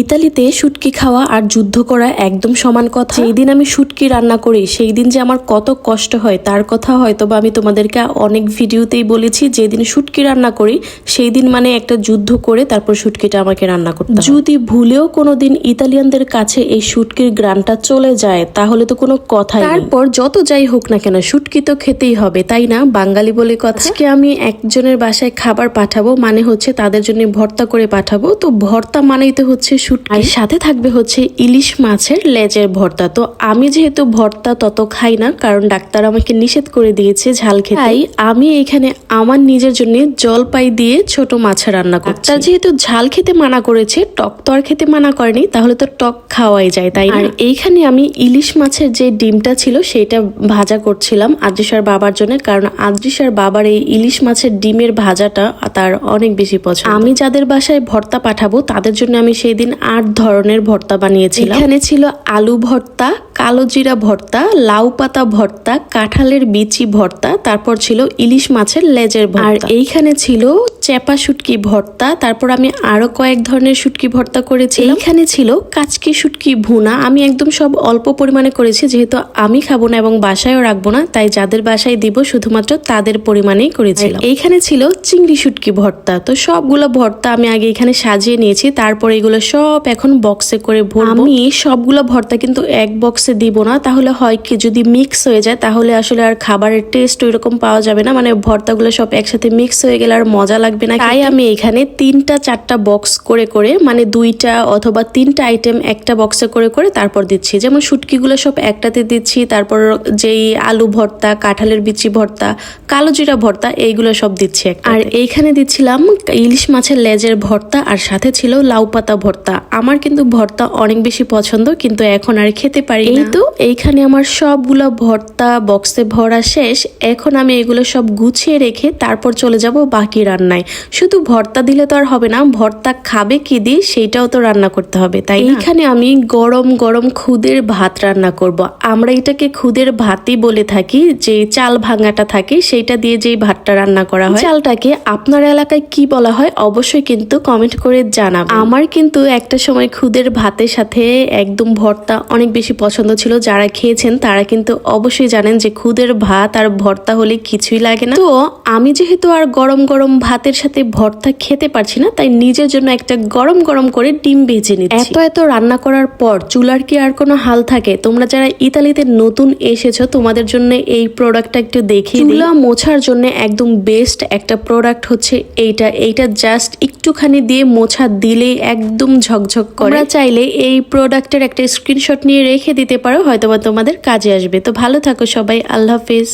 ইতালিতে শুটকি খাওয়া আর যুদ্ধ করা একদম সমান কথা। যেই দিন আমি শুটকি রান্না করি সেই দিন যে আমার কত কষ্ট হয়, তার কথা হয়তো বা আমি তোমাদেরকে অনেক ভিডিওতেই বলেছি, যেদিন শুটকি রান্না করি সেই দিন মানে একটা যুদ্ধ করে তারপর শুটকিটা আমাকে রান্না করতে যদি ভুলেও কোনোদিন ইতালিয়ানদের কাছে এই শুটকির গ্রানটা চলে যায়, তাহলে তো কোনো নেই। তারপর যত যাই হোক না কেন, শুটকি তো খেতেই হবে, তাই না? বাঙালি বলে কথা। আজকে আমি একজনের বাসায় খাবার পাঠাবো মানে হচ্ছে তাদের জন্য ভর্তা করে পাঠাবো। তো ভর্তা মানেই তো হচ্ছে শুটকি। আর সাথে থাকবে হচ্ছে ইলিশ মাছের লেজের ভর্তা। তো আমি যেহেতু ভর্তা তত খাই না কারণ ডাক্তার আমাকে নিষেধ করে দিয়েছে ঝাল খেতে। তাই আমি এখানে আমার নিজের জন্য জলপাই দিয়ে ছোট মাছ রান্না করছি। ডাক্তার যেহেতু ঝাল খেতে মানা করেছে টক তো আর খেতে মানা করেনি তাহলে তো টক খাওয়াই যায় তাই? আর এইখানে আমি ইলিশ মাছের যে ডিমটা ছিল সেটা ভাজা করছিলাম আদ্রিসার বাবার জন্য কারণ আদ্রিসার বাবার এই ইলিশ মাছের ডিমের ভাজাটা তার অনেক বেশি পছন্দ। আমি যাদের বাসায় ভর্তা পাঠাবো তাদের জন্য আমি সেই দিন আট ধরনের ভর্তা বানিয়েছিলাম। এখানে ছিল আলু ভর্তা কালো জিরা ভর্তা লাউ পাতা ভর্তা কাঁঠালের বিচি ভর্তা তারপর ছিল ইলিশ মাছের লেজের ভর্তা। আর এইখানে ছিল চেপা শুটকি ভর্তা তারপর আমি আরও কয়েক ধরনের শুটকি ভর্তা করেছি এইখানে ছিল কাচকি শুটকি ভুনা আমি একদম সব অল্প পরিমাণে করেছি যেহেতু আমি খাব না এবং বাসায়ও রাখব না তাই যাদের বাসায় দিব শুধুমাত্র তাদের পরিমাণেই করেছিলাম। এইখানে ছিল চিংড়ি শুটকি ভর্তা তো সবগুলো ভর্তা আমি আগে এখানে সাজিয়ে নিয়েছি তারপর এগুলো সব এখন বক্সে করে ভরবো। আমি সবগুলো ভর্তা কিন্তু এক বক্সে দিব না, তাহলে হয় কি, যদি মিক্স হয়ে যায়, তাহলে আসলে আর খাবারের টেস্ট ওইরকম পাওয়া যাবে না। মানে ভর্তাগুলো সব একসাথে মিক্স হয়ে গেলে আর মজা লাগবে না। তাই আমি এখানে তিনটা, চারটা বক্স করে করে মানে দুইটা অথবা তিনটা আইটেম একটা বক্সে করে করে তারপর দিচ্ছি। যেমন শুটকিগুলো সব একটাতে দিচ্ছি, তারপর যেই আলু ভর্তা, কাঁঠালের বিচি ভর্তা, কালো জিরা ভর্তা, এইগুলো সব দিচ্ছি আর এইখানে দিচ্ছিলাম ইলিশ মাছের লেজের ভর্তা, আর সাথে ছিল লাউ পাতা ভর্তা। আমার কিন্তু ভর্তা অনেক বেশি পছন্দ, কিন্তু এখন আর খেতে পারি এই তো এইখানে আমার সবগুলো ভর্তা বক্সে ভরা শেষ। এখন আমি এগুলো সব গুছিয়ে রেখে তারপর চলে যাব বাকি রান্নায়। শুধু ভর্তা দিলে তো আর হবে না ভর্তা খাবে কি দিয়ে সেইটাও তো রান্না করতে হবে। তাই এইখানে আমি গরম গরম খুদের ভাত রান্না করব। আমরা এটাকে খুদের ভাতই বলে থাকি যে চাল ভাঙাটা থাকে সেইটা দিয়ে যেই ভাতটা রান্না করা হয়। চালটাকে আপনার এলাকায় কি বলা হয় অবশ্যই কিন্তু কমেন্ট করে জানাবেন। আমার কিন্তু একটা সময় খুদের ভাতের সাথে একদম ভর্তা অনেক বেশি পছন্দ ছিল যারা খেয়েছেন তারা কিন্তু অবশ্যই জানেন যে খুদের ভাত আর ভর্তা হলে কিছুই লাগে না। তো আমি যেহেতু আর গরম গরম ভাতের সাথে ভর্তা খেতে পারছি না তাই নিজের জন্য একটা গরম গরম করে ডিম ভেজে নিচ্ছি। এত এত রান্না করার পর চুলার কি আর কোনো হাল থাকে? তোমরা যারা ইতালিতে নতুন এসেছ তোমাদের জন্য এই প্রোডাক্টটা একটু দেখি চুলা মোছার জন্য একদম বেস্ট একটা প্রোডাক্ট হচ্ছে এইটা। এইটা জাস্ট একটুখানি দিয়ে মোছা দিলেই একদম ঝকঝক করে। চাইলে এই প্রোডাক্টের একটা স্ক্রিনশট নিয়ে রেখে দিতে পারো হয়তোবা তোমাদের কাজে আসবে। তো ভালো থাকো সবাই আল্লাহ হাফিজ।